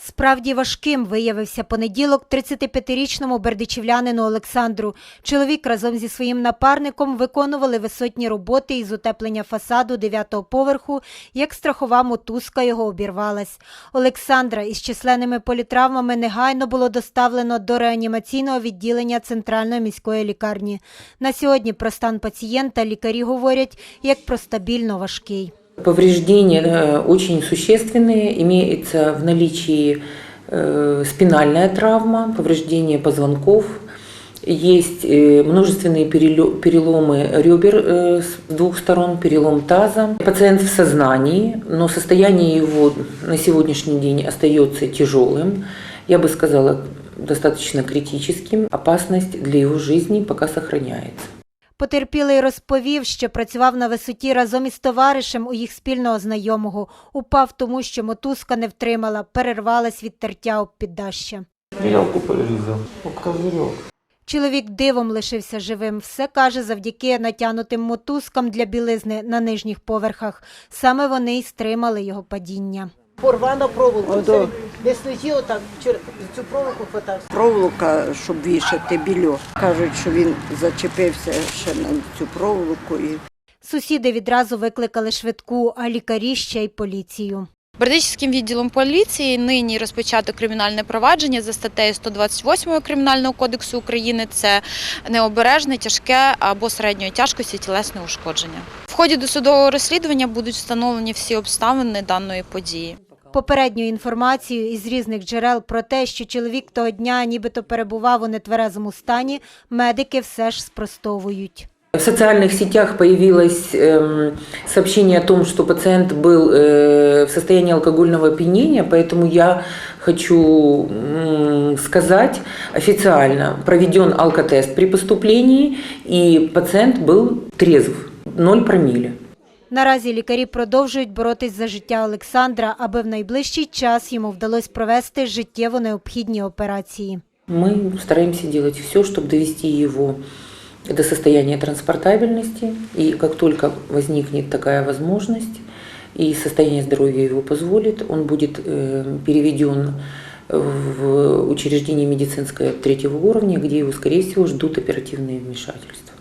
Справді важким виявився понеділок 35-річному бердичівлянину Олександру. Чоловік разом зі своїм напарником виконували висотні роботи із утеплення фасаду 9-го поверху, як страхова мотузка його обірвалась. Олександра із численними політравмами негайно було доставлено до реанімаційного відділення Центральної міської лікарні. На сьогодні про стан пацієнта лікарі говорять як про стабільно важкий. Повреждения очень существенные. Имеется в наличии э, спинальная травма, повреждение позвонков. Есть э, множественные переломы ребер э, с двух сторон, перелом таза. Пациент в сознании, но состояние его на сегодняшний день остается тяжелым. Я бы сказала, достаточно критическим. Опасность для его жизни пока сохраняется. Потерпілий розповів, що працював на висоті разом із товаришем у їх спільного знайомого. Упав тому, що мотузка не втримала, перервалась від тертя об піддаща. Стрелку порезал. Об козырек. Чоловік дивом лишився живим. Все каже завдяки натянутим мотузкам для білизни на нижніх поверхах. Саме вони й стримали його падіння. Порвана проволока. Десь летів отак, через цю проволоку хватався. проволока, щоб вішати більо. Кажуть, що він зачепився ще на цю проволоку і Сусіди відразу викликали швидку, а лікарі ще й поліцію. Бердичівським відділом поліції нині розпочато кримінальне провадження за статтею 128 Кримінального кодексу України. Це необережне, тяжке або середньої тяжкості тілесне ушкодження. В ході досудового розслідування будуть встановлені всі обставини даної події. Попередню інформацію із різних джерел про те, що чоловік того дня нібито перебував у нетверезому стані, медики все ж спростовують. В социальных сетях появилось эм, сообщение о том, что пациент был э, в состоянии алкогольного опьянения, поэтому я хочу м, сказать официально, проведен алкотест при поступлении, и пациент был трезв, 0 промилле. Наразі лікарі продовжують боротись за життя Олександра, аби в найближчий час йому вдалося провести життєво необхідні операції. Мы стараемся делать все, чтобы довести его до состояния транспортабельности, и как только возникнет такая возможность, и состояние здоровья его позволит, он будет э, переведен в учреждение медицинское третьего уровня, где его, скорее всего, ждут оперативные вмешательства.